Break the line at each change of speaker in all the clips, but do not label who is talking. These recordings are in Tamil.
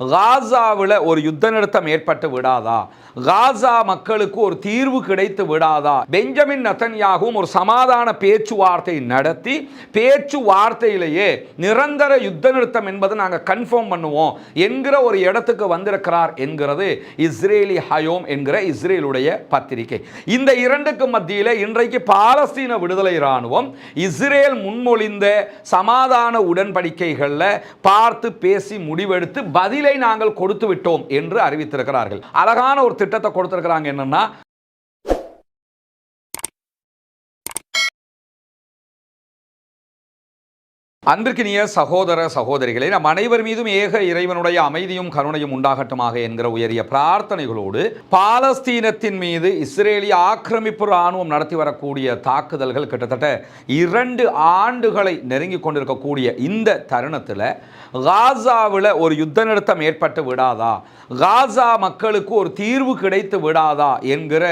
காசாவில் ஒரு யுத்த நிறுத்தம் ஏற்பட்டு விடாதா? காசா மக்களுக்கு ஒரு தீர்வு கிடைத்து விடாதா? பெஞ்சமின் நத்தன்யாகவும் ஒரு சமாதான பேச்சுவார்த்தை நடத்தி பேச்சுவார்த்தையிலேயே நிரந்தர யுத்த நிறுத்தம் என்பதை நாங்கள் கன்ஃபார்ம் பண்ணுவோம் என்கிற ஒரு இடத்துக்கு வந்திருக்கிறார் என்கிறது இஸ்ரேலி ஹயோம் என்கிற இஸ்ரேலுடைய பத்திரிகை. இந்த இரண்டுக்கு மத்தியில் இன்றைக்கு பாலஸ்தீன விடுதலை இராணுவம் இஸ்ரேல் முன்மொழிந்த சமாதான உடன்படிக்கைகளில் பார்த்து பேசி முடிவெடுத்து பதில் நாங்கள் கொடுத்து விட்டோம் என்று அறிவித்திருக்கிறார்கள். அழகான ஒரு திட்டத்தை கொடுத்திருக்கிறாங்க என்னன்னா அன்பிற்கினிய சகோதர சகோதரிகளே நம் அனைவர் மீதும் ஏக இறைவனுடைய அமைதியும் கருணையும் உண்டாகட்டுமாக என்கிற உயரிய பிரார்த்தனைகளோடு பாலஸ்தீனத்தின் மீது இஸ்ரேலிய ஆக்கிரமிப்பு இராணுவம் நடத்தி வரக்கூடிய தாக்குதல்கள் கிட்டத்தட்ட இரண்டு ஆண்டுகளை நெருங்கி கொண்டிருக்கக்கூடிய இந்த தருணத்தில் காசாவில் ஒரு யுத்த நிறுத்தம் ஏற்பட்டு விடாதா? காசா மக்களுக்கு ஒரு தீர்வு கிடைத்து விடாதா? என்கிற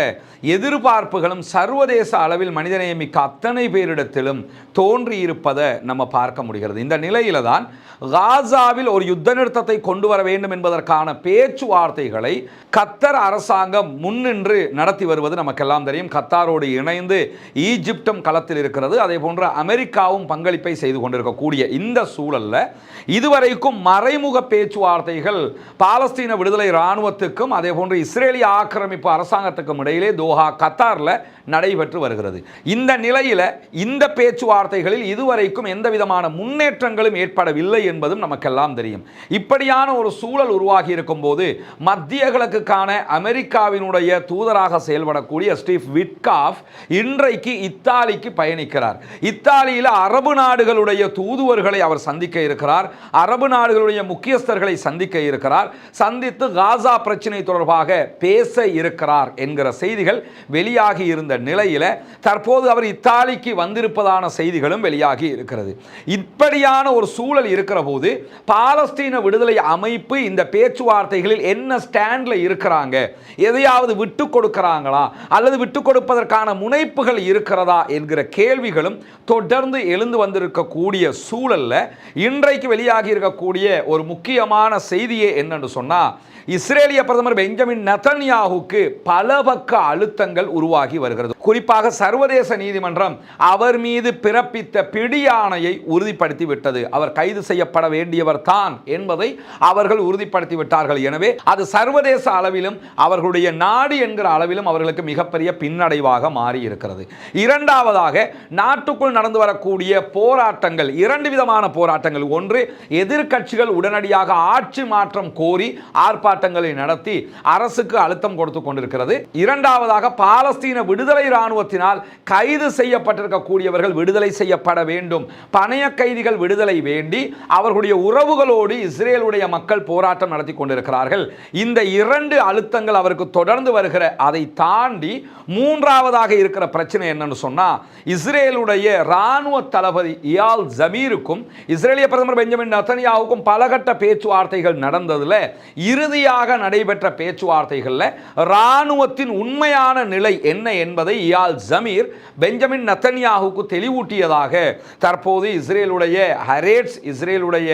எதிர்பார்ப்புகளும் சர்வதேச அளவில் மனிதநேயமிக்க அத்தனை பேரிடத்திலும் தோன்றியிருப்பதை நம்ம பார்க்க முடிகிறது இந்த நிலையில தான் காசாவில் ஒரு யுத்த நிறுத்தத்தை கொண்டு வர வேண்டும் என்பதற்கான பேச்சுவார்த்தைகளை கத்தர் அரசாங்கம் முன்னின்று நடத்தி வருவது நமக்கெல்லாம் தெரியும். கத்தாரோடு இணைந்து ஈஜிப்டும் களத்தில் இருக்கிறது. அதே போன்று அமெரிக்காவும் பங்களிப்பை செய்து கொண்டிருக்கக்கூடிய இந்த சூழலில் இதுவரைக்கும் மறைமுக பேச்சுவார்த்தைகள் பாலஸ்தீன விடுதலை இராணுவத்துக்கும் அதே போன்று இஸ்ரேலிய ஆக்கிரமிப்பு அரசாங்கத்துக்கும் இடையிலே தோஹா கத்தாரில் நடைபெற்று வருகிறது. இந்த நிலையில் இந்த பேச்சுவார்த்தைகளில் இதுவரைக்கும் எந்த விதமான முன்னேற்றங்களும் ஏற்படவில்லை என்பதும் நமக்கெல்லாம் தெரியும். இப்படியான ஒரு சூழல் உருவாகி இருக்கும் போது மத்திய கிழக்குக்கான அமெரிக்காவினுடைய தூதராக செயல்படக்கூடிய ஸ்டீவ் விட்காஃப் இன்றைக்கு இத்தாலிக்கு பயணிக்கிறார். இத்தாலியில் அரபு நாடுகளுடைய தூதுவர்களை அவர் சந்திக்க இருக்கிறார். அரபு நாடுகளுடைய முக்கியஸ்தர்களை சந்திக்க இருக்கிறார். சந்தித்து காசா பிரச்சனை தொடர்பாக பேச இருக்கிறார் என்கிற செய்திகள் வெளியாகி இருந்த நிலையில தற்போது அவர் இத்தாலிக்கு வந்திருப்பதான செய்திகளும் வெளியாகி இருக்கிறது. இப்படியான ஒரு சூழல் இருக்கிற போது பாலஸ்தீன விடுதலை அமைப்பு இந்த பேச்சுவார்த்தைகளில் என்ன ஸ்டாண்டில் இருக்கிறாங்க? எதையாவது விட்டு கொடுக்கிறாங்களா? அல்லது விட்டு கொடுப்பதற்கான முனைப்புகள் இருக்கிறதா? என்கிற கேள்விகளும் தொடர்ந்து எழுந்து வந்திருக்கக்கூடிய சூழலில் இன்றைக்கு வெளியாகி இருக்கக்கூடிய ஒரு முக்கியமான செய்தியே என்னன்னு சொன்னால் இஸ்ரேலிய பிரதமர் பெஞ்சமின் நெதன்யாகுக்கு பல பக்க அழுத்தங்கள் உருவாகி வருகிறது. குறிப்பாக சர்வதேச நீதிமன்றம் அவர் மீது பிறப்பித்த பிடியாணையை உறுதிப்படுத்தி விட்டது. அவர் கைது செய்யப்பட வேண்டியவர் தான் என்பதை அவர்கள் உறுதிப்படுத்தி விட்டார்கள். எனவே அது சர்வதேச அளவிலும் அவர்களுடைய நாடு என்கிற அளவிலும் அவர்களுக்கு மிகப்பெரிய பின்னடைவாக மாறி இருக்கிறது இரண்டாவதாக நாட்டுக்குள் நடந்து வரக்கூடிய போராட்டங்கள் இரண்டு விதமான போராட்டங்கள். ஒன்று எதிர்கட்சிகள் உடனடியாக ஆட்சி மாற்றம் கோரி ஆர்ப்பாட்டம் ஆர்ப்பாட்டங்களை நடத்தி அரசுக்கு அழுத்தம் கொடுத்து கொண்டிருக்கிறது. இரண்டாவதாக பாலஸ்தீன விடுதலை இராணுவத்தினால் கைது செய்யப்பட்டிருக்கக்கூடியவர்கள் விடுதலை செய்யப்பட வேண்டும். பணைய கைதிகள் விடுதலை வேண்டி அவர்களுடைய உறவுகளோடு இஸ்ரேலுடைய மக்கள் போராட்டம் நடத்தி கொண்டிருக்கிறார்கள். இந்த இரண்டு அழுத்தங்கள் அவருக்கு தொடர்ந்து வருகிற அதை தாண்டி மூன்றாவதாக இருக்கிற பிரச்சனை என்னன்னு சொன்னால் இஸ்ரேலுடைய இராணுவ தளபதி இயால் ஜமீருக்கும் இஸ்ரேலிய பிரதமர் பெஞ்சமின் நத்தனியாவுக்கும் பலகட்ட பேச்சுவார்த்தைகள் நடந்ததில் இறுதி இறுதியாக நடைபெற்ற பேச்சுவார்த்தைகளில் ராணுவத்தின் உண்மையான நிலை என்ன என்பதை இயால் ஜமீர் பெஞ்சமின் நத்தன்யாவுக்கு தெளிவூட்டியதாக தற்போது இஸ்ரேலுடைய ஹரேட்ஸ் இஸ்ரேலுடைய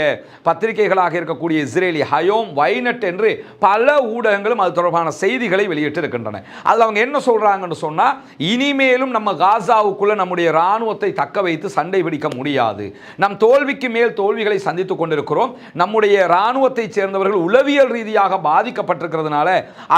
பத்திரிகைகளாக இருக்கக்கூடிய இஸ்ரேலி ஹயோம் வைனட் என்று பல ஊடகங்களும் அது தொடர்பான செய்திகளை வெளியிட்டு இருக்கின்றன அதில் அவங்க என்ன சொல்கிறாங்கன்னு சொன்னா இனிமேலும் நம்ம காசாவுக்குள்ள நம்முடைய ராணுவத்தை தக்க வைத்து சண்டை பிடிக்க முடியாது. நம் தோல்விக்கு மேல் தோல்விகளை சந்தித்துக் கொண்டிருக்கிறோம். நம்முடைய ராணுவத்தை சேர்ந்தவர்கள் உளவியல் ரீதியாக பாதிக்கப்பட்டிருக்கிறதுனால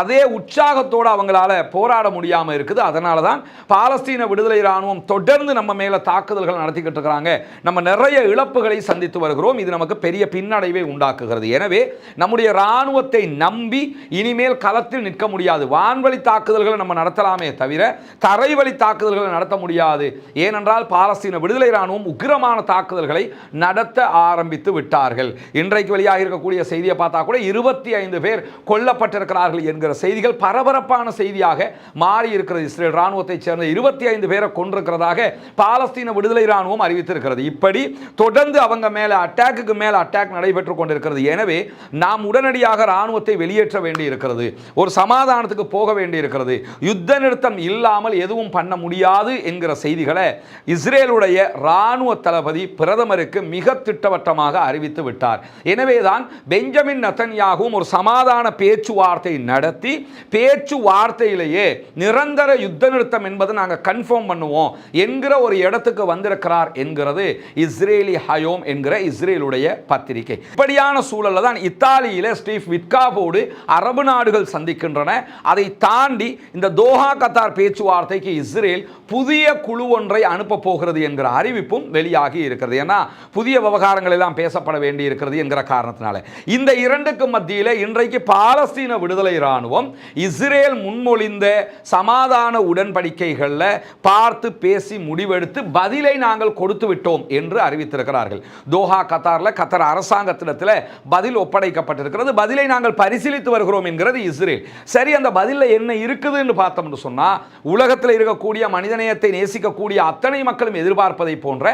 அதே உற்சாகத்தோடு அவங்களால போராட முடியாமல் இருக்குது. அதனால தான் பாலஸ்தீன விடுதலை இராணுவம் தொடர்ந்து நம்ம மேலே தாக்குதல்கள் நடத்திக்கிட்டு இருக்கிறாங்க. நம்ம நிறைய இழப்புகளை சந்தித்து வருகிறோம். இது நமக்கு பெரிய பின்னடைவை உண்டாக்குகிறது. எனவே நம்முடைய ராணுவத்தை நம்பி இனிமேல் களத்தில் நிற்க முடியாது. வான்வழி தாக்குதல்களை நம்ம நடத்தலாமே தவிர தரைவழி தாக்குதல்களை நடத்த முடியாது. ஏனென்றால் பாலஸ்தீன விடுதலை ராணுவம் உக்கிரமான தாக்குதல்களை நடத்த ஆரம்பித்து விட்டார்கள். இன்றைக்கு வெளியாக இருக்கக்கூடிய செய்தியை பார்த்தா கூட இருபத்தி ஐந்து பேர் பேர் கொல்லப்பட்டிருக்கிறார்கள் என்கிற செய்திகள் பரபரப்பான செய்தியாக மாறி இருக்கிறது இஸ்ரேல் ராணுவத்தைச் சேர்ந்த இருபத்தி ஐந்து பேரை கொண்டிருக்கிறதாக பாலஸ்தீன விடுதலை ராணுவம் அறிவித்திருக்கிறது. இப்படி தொடர்ந்து அவங்க மேலே அட்டாக்குக்கு மேலே அட்டாக் நடைபெற்று கொண்டிருக்கிறது. எனவே நாம் உடனடியாக ராணுவத்தை வெளியேற்ற வேண்டி இருக்கிறது ஒரு சமாதானத்துக்கு போக வேண்டி இருக்கிறது யுத்த நிறுத்தம் இல்லாமல் எதுவும் பண்ண முடியாது என்கிற செய்திகளை இஸ்ரேலுடைய ராணுவ தளபதி பிரதமருக்கு மிக திட்டவட்டமாக அறிவித்து விட்டார். எனவேதான் பெஞ்சமின் நத்தன்யாகவும் ஒரு சமா சமாதான பேச்சுவார்த்தை நடத்தி பேச்சுவார்த்தையிலேயே நிரந்தர யுத்த நிறுத்தம் என்பதை நாங்கள் கன்ஃபார்ம் பண்ணுவோம். என்கிற ஒரு இடத்துக்கு வந்திருக்கிறார் என்கிறது இஸ்ரேலி ஹயோம் என்கிற இஸ்ரேலுடைய பத்திரிகை. இப்படியான சூழலில் தான் இத்தாலியில் ஸ்டீஃப் விட்காபோடு அரபு நாடுகள் சந்திக்கின்றன. அதை தாண்டி இந்த தோஹா கத்தார் பேச்சுவார்த்தைக்கு இஸ்ரேல் புதிய குழு ஒன்றை அனுப்ப போகிறது என்கிற அறிவிப்பும் வெளியாகி இருக்கிறது. ஏன்னா புதிய விவகாரங்கள் எல்லாம் பேசப்பட வேண்டி இருக்கிறது என்கிற காரணத்தினால. இந்த இரண்டுக்கு மத்தியில் இன்றைக்கு பாலஸ்தீன விடுதலை இராணுவம் இஸ்ரேல் முன்மொழிந்த சமாதான உடன்படிக்கைகளில் பார்த்து பேசி முடிவெடுத்து பதிலை நாங்கள் கொடுத்து விட்டோம் என்று அறிவித்திருக்கிறார்கள். தோஹா கத்தாரில் கத்தார் அரசாங்கத்திடத்தில் பதில் ஒப்படைக்கப்பட்டிருக்கிறது. பதிலை நாங்கள் பரிசீலித்து வருகிறோம் என்கிறது இஸ்ரேல். சரி அந்த பதிலில் என்ன இருக்குதுன்னு பார்த்தோம்னு சொன்னால் உலகத்தில் இருக்கக்கூடிய மனிதநேயத்தை நேசிக்கக்கூடிய அத்தனை மக்களும் எதிர்பார்ப்பதை போன்ற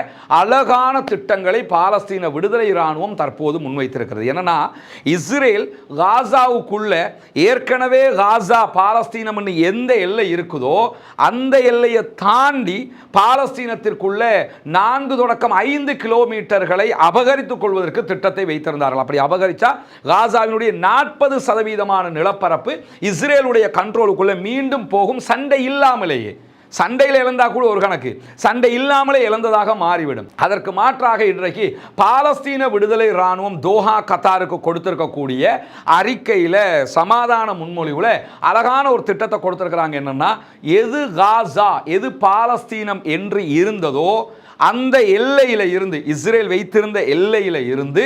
அழகான திட்டங்களை பாலஸ்தீன விடுதலை இராணுவம் தற்போது முன்வைத்திருக்கிறது. என்னன்னா இஸ்ரேல் காசாவுக்குள்ள ஏற்கனவே காசா பாலஸ்தீனம்னு எந்த எல்லை இருக்குதோ அந்த எல்லையை தாண்டி பாலஸ்தீனத்திற்குள்ள நான்கு தொடக்கம் ஐந்து கிலோமீட்டர்களை அபகரித்துக் கொள்வதற்கு திட்டத்தை வைத்திருந்தார்கள். அப்படி அபகரிச்சா காசாவினுடைய நாற்பது சதவீதமான நிலப்பரப்பு இஸ்ரேலுடைய கண்ட்ரோலுக்குள்ளே மீண்டும் போகும் சண்டை இல்லாமலேயே. சண்டையில் இழந்தால் கூட ஒரு கணக்கு. சண்டை இல்லாமலே இழந்ததாக மாறிவிடும். அதற்கு மாற்றாக இன்றைக்கு பாலஸ்தீன விடுதலை இராணுவம் தோஹா கத்தாருக்கு கொடுத்திருக்கக்கூடிய அறிக்கையில் சமாதான முன்மொழிவில் அழகான ஒரு திட்டத்தை கொடுத்துருக்குறாங்க என்னன்னா எது காசா எது பாலஸ்தீனம் என்று இருந்ததோ அந்த எல்லையில் இருந்து இஸ்ரேல் வைத்திருந்த எல்லையில் இருந்து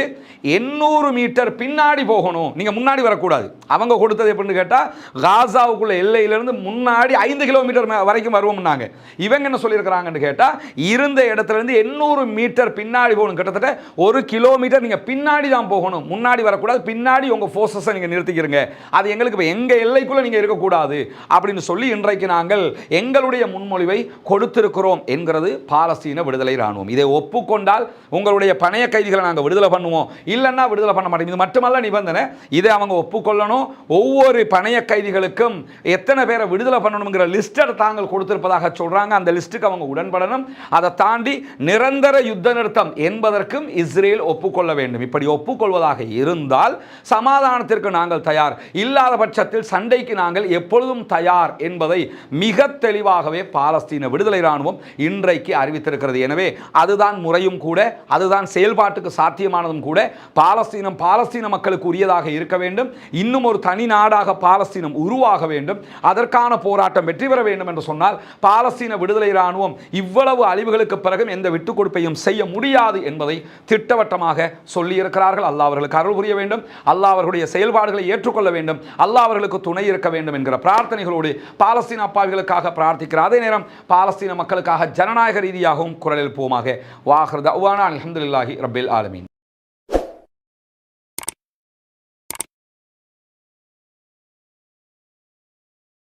எண்ணூறு மீட்டர் பின்னாடி போகணும். நீங்கள் முன்னாடி வரக்கூடாது. அவங்க கொடுத்தது எப்படின்னு கேட்டால் காசாவுக்குள்ள எல்லையிலேருந்து முன்னாடி ஐந்து கிலோமீட்டர் வரைக்கும் வருவோம்னாங்க. இவங்க என்ன சொல்லியிருக்கிறாங்கன்னு கேட்டால் இருந்த இடத்துல இருந்து எண்ணூறு மீட்டர் பின்னாடி போகணும். கிட்டத்தட்ட ஒரு கிலோமீட்டர் நீங்கள் பின்னாடி தான் போகணும். முன்னாடி வரக்கூடாது. பின்னாடி உங்கள் ஃபோர்ஸஸை நீங்கள் நிறுத்திக்கிறீங்க. அது எங்களுக்கு இப்போ எங்கள் எல்லைக்குள்ளே நீங்கள் இருக்கக்கூடாது அப்படின்னு சொல்லி இன்றைக்கு நாங்கள் எங்களுடைய முன்மொழிவை கொடுத்திருக்கிறோம் என்கிறது பாலஸ்தீன விடுதலை. விடுதலை ராணுவம் இதை ஒப்புக்கொண்டால் உங்களுடைய பணைய கைதிகளை நாங்கள் விடுதலை பண்ணுவோம். இல்லைன்னா விடுதலை பண்ண மாட்டோம். இது மட்டுமல்ல நிபந்தனை. இதை அவங்க ஒப்புக்கொள்ளணும். ஒவ்வொரு பணைய கைதிகளுக்கும் எத்தனை பேரை விடுதலை பண்ணணுங்கிற லிஸ்டர் தாங்கள் கொடுத்திருப்பதாக சொல்கிறாங்க அந்த லிஸ்ட்டுக்கு அவங்க உடன்படணும். அதை தாண்டி நிரந்தர யுத்த நிறுத்தம் என்பதற்கும் இஸ்ரேல் ஒப்புக்கொள்ள வேண்டும். இப்படி ஒப்புக்கொள்வதாக இருந்தால் சமாதானத்திற்கு நாங்கள் தயார். இல்லாத பட்சத்தில் சண்டைக்கு நாங்கள் எப்பொழுதும் தயார் என்பதை மிக தெளிவாகவே பாலஸ்தீன விடுதலை ராணுவம் இன்றைக்கு அறிவித்திருக்கிறது. எனவே அதுதான் முறையும் கூட அதுதான் செயல்பாட்டுக்கு சாத்தியமானதும் கூட. பாலஸ்தீனம் பாலஸ்தீன மக்களுக்கு உரியதாக இருக்க வேண்டும். இன்னும் ஒரு தனி நாடாக பாலஸ்தீனம் உருவாக வேண்டும். அதற்கான போராட்டம் வெற்றி பெற வேண்டும் என்று சொன்னால் பாலஸ்தீன விடுதலை இராணுவம் இவ்வளவு அழிவுகளுக்கு பிறகும் எந்த விட்டுக் கொடுப்பையும் செய்ய முடியாது என்பதை திட்டவட்டமாக சொல்லியிருக்கிறார்கள். அல்லா அவர்களுக்கு அருள் புரிய வேண்டும். அல்லா அவர்களுடைய செயல்பாடுகளை ஏற்றுக்கொள்ள வேண்டும். அல்லா அவர்களுக்கு துணை இருக்க வேண்டும் என்கிற பிரார்த்தனைகளோடு பாலஸ்தீன அப்பாவிகளுக்காக பிரார்த்திக்கிற அதே நேரம் பாலஸ்தீன மக்களுக்காக ஜனநாயக ரீதியாகவும் குரல் எழுப்புவோமாக வாஹர் தவானா அலமதுல்லாஹி ரபில் ஆலமீன்